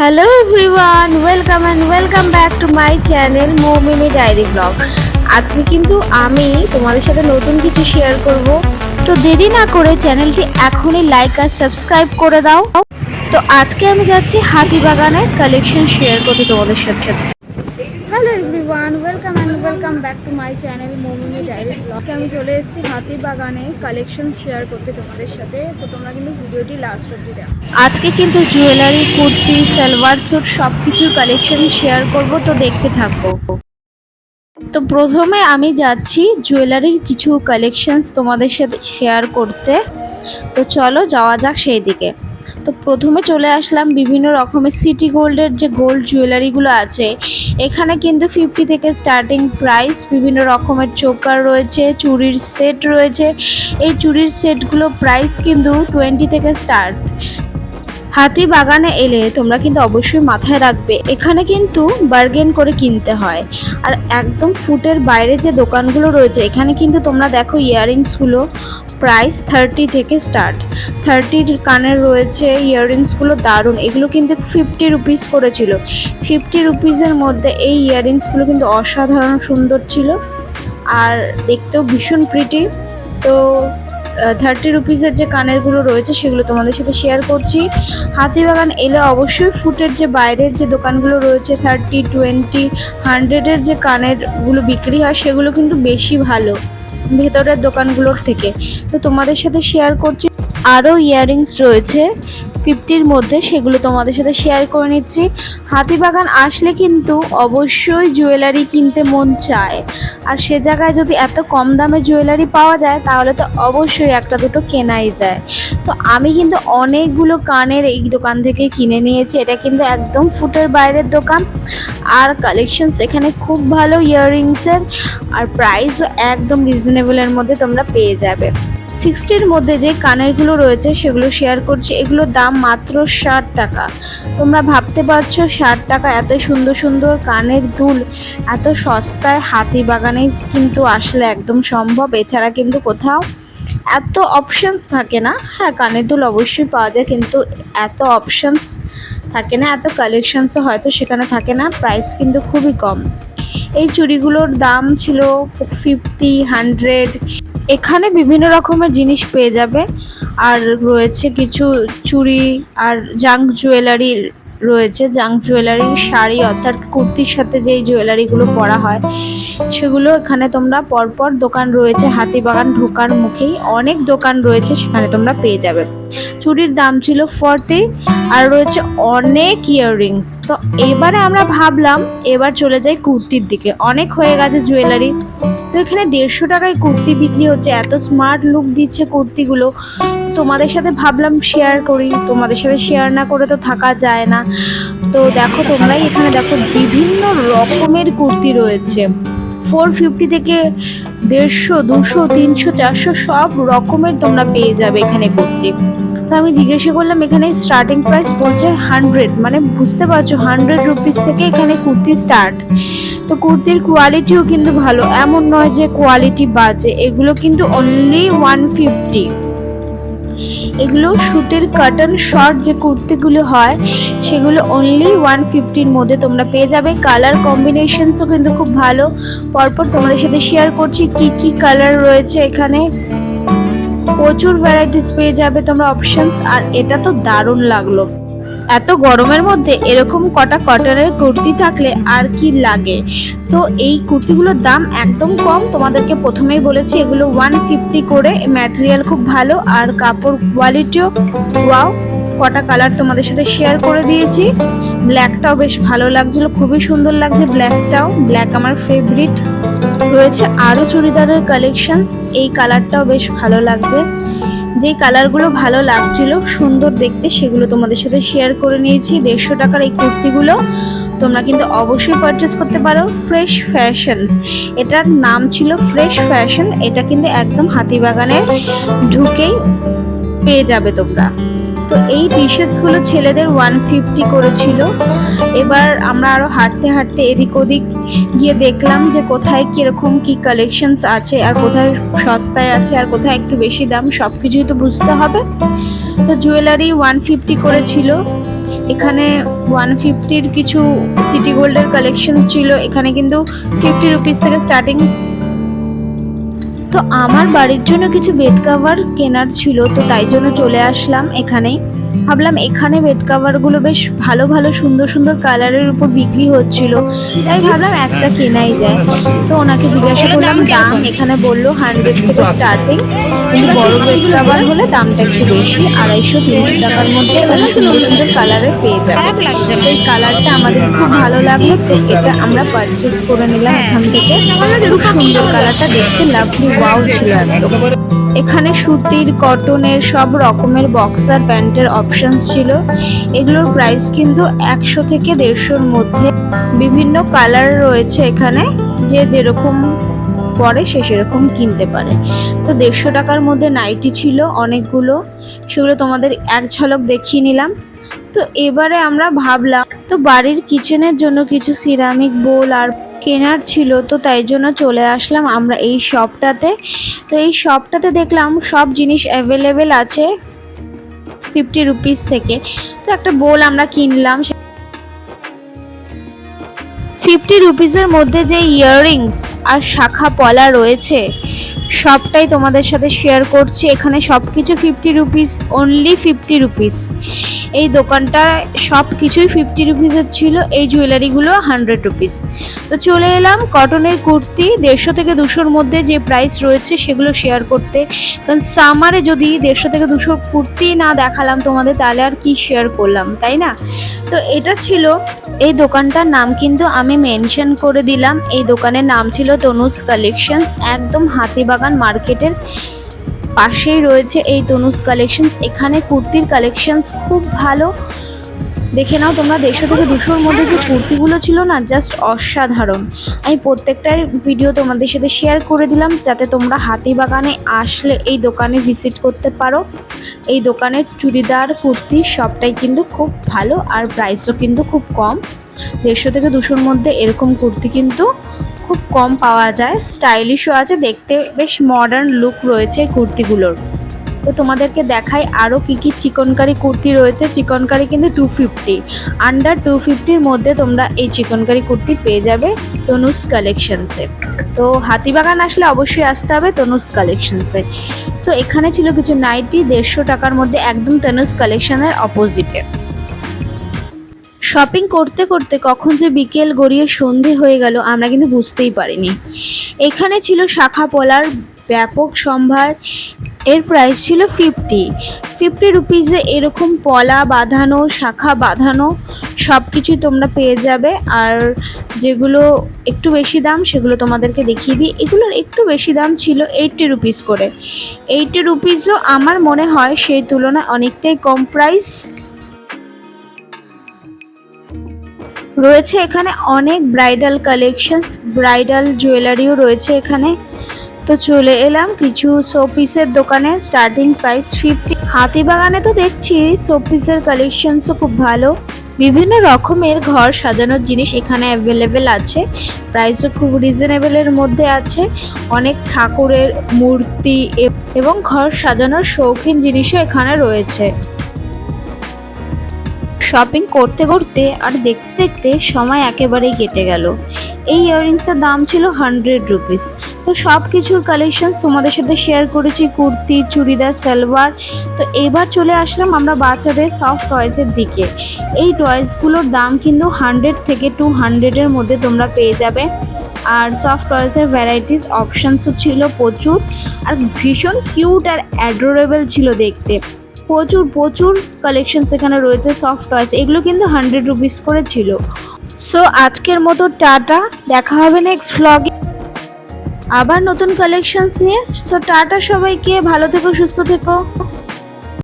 Hello everyone welcome and welcome back to my channel Moumini diary vlog আজকে কিন্তু আমি তোমাদের সাথে নতুন কিছু শেয়ার করব। তো দেরি না করে চ্যানেলটি এখনই লাইক আর সাবস্ক্রাইব করে দাও। তো আজকে আমি যাচ্ছি হাতিবাগানের কালেকশন শেয়ার করতে তোমাদের সাথে। Hello everyone welcome and welcome back to my channel Moumini ব্লগে আমি চলে এসেছি হাতিবাগানে কালেকশন শেয়ার করতে তোমাদের সাথে। তো তোমরা কিন্তু ভিডিওটি লাস্ট অব্দি দেখো। আজকে কিন্তু জুয়েলারি কুর্তি সালোয়ার স্যুট সব কিছুর কালেকশন শেয়ার করব, তো দেখতে থাকো। তো প্রথমে আমি যাচ্ছি জুয়েলারির কিছু কালেকশনস তোমাদের সাথে শেয়ার করতে। তো চলো যাওয়া যাক সেই দিকে তো প্রথমে চলে আসলাম বিভিন্ন রকমের সিটি গোল্ডের যে গোল্ড জুয়েলারিগুলো আছে। এখানে কিন্তু ফিফটি থেকে স্টার্টিং প্রাইস বিভিন্ন রকমের চোকার রয়েছে চুরির সেট রয়েছে। এই চুরির সেটগুলো প্রাইস কিন্তু টোয়েন্টি থেকে স্টার্ট হাতি বাগানে এলে তোমরা কিন্তু অবশ্যই মাথায় রাখবে, এখানে কিন্তু বার্গেন করে কিনতে হয়। আর একদম ফুটের বাইরে যে দোকানগুলো রয়েছে, এখানে কিন্তু তোমরা দেখো ইয়াররিংসগুলো প্রাইস থার্টি থেকে স্টার্ট। থার্টির কানের রয়েছে ইয়াররিংসগুলো দারুণ। এগুলো কিন্তু ফিফটি রুপিস করেছিল। ফিফটি রুপিসের মধ্যে এই ইয়াররিংসগুলো কিন্তু অসাধারণ সুন্দর ছিল আর দেখতেও ভীষণ প্রিটি তো থার্টি রুপিসের যে কানেরগুলো রয়েছে সেগুলো তোমাদের সাথে শেয়ার করছি। হাতিবাগান এলে অবশ্যই ফুটের যে বাইরের যে দোকানগুলো রয়েছে, থার্টি, টোয়েন্টি, হান্ড্রেডের যে কানেরগুলো বিক্রি হয় সেগুলো কিন্তু বেশি ভালো। ভেতরের দোকানগুলোর থেকে। তো তোমাদের সাথে শেয়ার করছি আরও ইয়াররিংস রয়েছে। ফিফটির মধ্যে সেগুলো তোমাদের সাথে শেয়ার করে নিচ্ছি। হাতিবাগান আসলে কিন্তু অবশ্যই জুয়েলারি কিনতে মন চায়। আর সে জায়গায় যদি এত কম দামে জুয়েলারি পাওয়া যায়, তাহলে তো অবশ্যই একটা দুটো কেনাই যায়। তো আমি কিন্তু অনেকগুলো কানের এই দোকান থেকে কিনে নিয়েছি। এটা কিন্তু একদম ফুটের বাইরের দোকান। আর কালেকশনস এখানে খুব ভালো ইয়াররিংসের। আর প্রাইসও একদম রিজনেবলের মধ্যে তোমরা পেয়ে যাবে। সিক্সটির মধ্যে যে কানেরগুলো রয়েছে সেগুলো শেয়ার করছি। এগুলোর দাম মাত্র ষাট টাকা। তোমরা ভাবতে পারছ ষাট টাকা এত সুন্দর সুন্দর কানের দুল, এত সস্তায় হাতি বাগানে কিন্তু আসলে একদম সম্ভব। এছাড়া কিন্তু কোথাও এত অপশানস থাকে না। হ্যাঁ কানের দুল অবশ্যই পাওয়া যায় কিন্তু এত অপশানস থাকে না, এত কালেকশানসও হয়তো সেখানে থাকে না প্রাইস কিন্তু খুবই কম। এই চুড়িগুলোর দাম ছিল ফিফটি হান্ড্রেড এখানে বিভিন্ন রকমের জিনিস পেয়ে যাবে। আর রয়েছে কিছু চুড়ি আর জাঙ্ক জুয়েলারি রয়েছে। জাঙ্ক জুয়েলারি শাড়ি অর্থাৎ কুর্তির সাথে যেই জুয়েলারিগুলো পরা হয়, সেগুলো এখানে তোমরা পরপর দোকান রয়েছে হাতিবাগান ঢোকার মুখেই অনেক দোকান রয়েছে, সেখানে তোমরা পেয়ে যাবে। চুড়ির দাম ছিল ফর্টি আর রয়েছে অনেক ইয়াররিংস তো এবারে আমরা ভাবলাম, এবার চলে যাই কুর্তির দিকে। অনেক হয়ে গেছে জুয়েলারি। তো এখানে দেড়শো টাকায় কুর্তি বিক্রি হচ্ছে, এত স্মার্ট লুক দিচ্ছে কুর্তিগুলো। তোমাদের সাথে ভাবলাম শেয়ার করি, তোমাদের সাথে শেয়ার না করে তো থাকা যায় না। তো দেখো তোমরাই এখানে দেখো বিভিন্ন রকমের কুর্তি রয়েছে। ফোর ফিফটি থেকে দেড়শো, দুশো, তিনশো, চারশো সব রকমের তোমরা পেয়ে যাবে এখানে কুর্তি। তো আমি জিজ্ঞাসা করলাম, এখানে স্টার্টিং প্রাইস বলছে হান্ড্রেড মানে বুঝতে পারছ হান্ড্রেড রুপিস থেকে এখানে কুর্তি স্টার্ট তো কুর্তির কোয়ালিটিও কিন্তু ভালো, এমন নয় যে কোয়ালিটি বাজে, এগুলো কিন্তু অনলি ওয়ান ফিফটি এগুলো সুতির কাটন শর্ট যে কুর্তিগুলো হয়, সেগুলো অনলি ওয়ান ফিফটির মধ্যে তোমরা পেয়ে যাবে। কালার কম্বিনেশনসও কিন্তু খুব ভালো। পরপর তোমাদের সাথে শেয়ার করছি, কি কি কালার রয়েছে এখানে। প্রচুর ভ্যারাইটিস পেয়ে যাবে তোমরা অপশনস আর এটা তো দারুণ লাগল। এত গরমের মধ্যে এরকম কটা কটনের কুর্তি থাকলে আর কি লাগে? তো এই কুর্তিগুলোর দাম একদম কম, তোমাদেরকে প্রথমেই বলেছি, এগুলো ওয়ান ফিফটি করে ম্যাটেরিয়াল খুব ভালো, আর কাপড় কোয়ালিটিও ওয়াও কটা কালার তোমাদের সাথে শেয়ার করে দিয়েছি। ব্ল্যাকটাও বেশ ভালো লাগছিল, খুবই সুন্দর লাগছে ব্ল্যাকটাও ব্ল্যাক আমার ফেভারিট রয়েছে আরও চুড়িদারের কালেকশনস এই কালারটাও বেশ ভালো লাগছে। যেই কালারগুলো ভালো লাগছিল, সুন্দর দেখতে, সেগুলো তোমাদের সাথে শেয়ার করে নিয়েছি। দেড়শো টাকার এই কুর্তিগুলো তোমরা কিন্তু অবশ্যই পারচেস করতে পারো। ফ্রেশ ফ্যাশনস এটার নাম ছিল ফ্রেশ ফ্যাশন এটা কিন্তু একদম হাতিবাগানে ঢুকেই পেয়ে যাবে তোমরা। তো এই টি শার্টসগুলো ছেলেদের ওয়ান ফিফটি করেছিল। এবার আমরা আরও হাঁটতে হাঁটতে এদিক ওদিক গিয়ে দেখলাম যে কোথায় কীরকম কী কালেকশনস আছে আর কোথায় সস্তায় আছে আর কোথায় একটু বেশি দাম সব কিছুই তো বুঝতে হবে। তো জুয়েলারি ওয়ান ফিফটি করেছিল। এখানে ওয়ান ফিফটির কিছু সিটি গোল্ডের কালেকশন ছিল। এখানে কিন্তু ফিফটি রুপিস থেকে স্টার্টিং তো আমার বাড়ির জন্য কিছু বেড কাভার কেনার ছিল, তো তাই জন্য চলে আসলাম এখানেই। ভাবলাম এখানে বেড কাভারগুলো বেশ ভালো ভালো সুন্দর সুন্দর কালারের উপর বিক্রি হচ্ছিল। তাই ভাবলাম একটা কেনাই যায়। তো ওনাকে জিজ্ঞাসা করলাম দাম এখানে বলল হান্ড্রেড থেকে স্টার্টিং কিন্তু বড় বেড কাভার হলে দামটা একটু বেশি আড়াইশো তিনশো টাকার মধ্যে মানে সুন্দর সুন্দর কালারের পেয়ে যাবে। এই কালারটা আমাদের খুব ভালো লাগল তো এটা আমরা পারচেস করে নিলাম এখান থেকে। খুব সুন্দর কালারটা দেখতে লাভলি ওয়াও ছিল একদম। এখানে সুতির কটনের সব রকমের বক্সার প্যান্টের অপশনস ছিল। এগুলোর প্রাইস কিন্তু একশো থেকে দেড়শোর মধ্যে। বিভিন্ন কালার রয়েছে এখানে। যে যেরকম পরে সে সেরকম কিনতে পারে। তো দেড়শো টাকার মধ্যে নাইটি ছিল অনেকগুলো। সেগুলো তোমাদের এক ঝলক দেখিয়ে নিলাম। তো এবারে আমরা ভাবলাম, তো বাড়ির কিচেনের জন্য কিছু সিরামিক বোল আর কেনার ছিল, তো তাই জন্য চলে আসলাম আমরা এই শপটাতে তো এই শপটাতে দেখলাম সব জিনিস অ্যাভেলেবেল আছে। ফিফটি রুপিস থেকে। তো একটা বোল আমরা কিনলাম ফিফটি রুপিসের মধ্যে যে ইয়াররিংস আর শাখা পলা রয়েছে, সবটাই তোমাদের সাথে শেয়ার করছি। এখানে সব কিছু fifty rupees only fifty rupees এই দোকানটা সব কিছুই ফিফটি রুপিসের ছিল, এই জুয়েলারিগুলো হান্ড্রেড রুপিস তো চলে এলাম কটনের কুর্তি, দেড়শো থেকে দুশোর মধ্যে যে প্রাইস রয়েছে সেগুলো শেয়ার করতে। কারণ সামারে যদি দেড়শো থেকে দুশো কুর্তি না দেখালাম তোমাদের, তাহলে আর কি শেয়ার করলাম, তাই না? তো এটা ছিল এই দোকানটার নাম, কিন্তু আমি মেনশন করে দিলাম। এই দোকানের নাম ছিল তনুজ কালেকশনস। একদম হাতিবাগান মার্কেটের পাশেই রয়েছে এই তনুজ কালেকশনস। এখানে কুর্তির কালেকশনস খুব ভালো। দেখে নাও তোমরা, দেড়শো থেকে দুশোর মধ্যে যে কুর্তিগুলো ছিল না, জাস্ট অসাধারণ। আমি প্রত্যেকটার ভিডিও তোমাদের সাথে শেয়ার করে দিলাম, যাতে তোমরা হাতিবাগানে আসলে এই দোকানে ভিজিট করতে পারো। এই দোকানের চুড়িদার, কুর্তি সবটাই কিন্তু খুব ভালো আর প্রাইসও কিন্তু খুব কম। দেড়শো থেকে দুশোর মধ্যে এরকম কুর্তি কিন্তু খুব কম পাওয়া যায়। স্টাইলিশও আছে, দেখতে বেশ মডার্ন লুক রয়েছে কুর্তিগুলোর। তো তোমাদেরকে দেখাই আরও কী কী চিকনকারি কুর্তি রয়েছে। চিকনকারি কিন্তু টু ফিফটি আন্ডার টু ফিফটির মধ্যে তোমরা এই চিকনকারি কুর্তি পেয়ে যাবে তনুজ কালেকশনসে তো হাতিবাগান আসলে অবশ্যই আসতে হবে তনুজ কালেকশনসে তো এখানে ছিল কিছু নাইটি দেড়শো টাকার মধ্যে একদম তনুজ কালেকশনের অপোজিটে শপিং করতে করতে কখন যে বিকেল গড়িয়ে সন্ধে হয়ে গেল আমরা কিন্তু বুঝতেই পারিনি। এখানে ছিল শাখা পলার ব্যাপক সম্ভার। এর প্রাইস ছিল ফিফটি ফিফটি রুপিসে এরকম পলা বাঁধানো, শাখা বাঁধানো সব কিছুই তোমরা পেয়ে যাবে। আর যেগুলো একটু বেশি দাম, সেগুলো তোমাদেরকে দেখিয়ে দিই। এগুলোর একটু বেশি দাম ছিল এইটটি রুপিস করে। এইটটি রুপিসও আমার মনে হয় সেই তুলনায় অনেকটাই কম প্রাইস রয়েছে এখানে অনেক ব্রাইডাল কালেকশনস ব্রাইডাল জুয়েলারিও রয়েছে এখানে। তো চলে এলাম কিছু শোপিসের দোকানে স্টার্টিং প্রাইস ফিফটি হাতিবাগানে তো দেখছি শোপিসের কালেকশনসও খুব ভালো। বিভিন্ন রকমের ঘর সাজানোর জিনিস এখানে অ্যাভেলেবেল আছে। প্রাইসও খুব রিজনেবলের মধ্যে আছে। অনেক ঠাকুরের মূর্তি এবং ঘর সাজানোর শৌখিন জিনিসও এখানে রয়েছে। শপিং করতে করতে আর দেখতে দেখতে সময় একেবারেই কেটে গেল। এই ইয়াররিংসটার দাম ছিল হান্ড্রেড রুপিস তো সব কিছুর কালেকশন তোমাদের সাথে শেয়ার করেছি, কুর্তি, চুড়িদার, সালোয়ার। তো এবার চলে আসলাম আমরা বাচ্চাদের সফট টয়েসের দিকে। এই টয়েসগুলোর দাম কিন্তু হান্ড্রেড থেকে টু হান্ড্রেডের মধ্যে তোমরা পেয়ে যাবে। আর সফট টয়েসের ভ্যারাইটিস অপশানসও ছিল প্রচুর। আর ভীষণ কিউট আর অ্যাডোরেবল ছিল দেখতে। প্রচুর প্রচুর কালেকশন সেখানে রয়েছে সফট টয়েস এগুলো কিন্তু হান্ড্রেড রুপিস করে ছিল। সো আজকের মতো টাটা, দেখা হবে নেক্সট ভ্লগে আবার নতুন কালেকশনস নিয়ে। সো টাটা সবাইকে, ভালো থেকো, সুস্থ থেকো।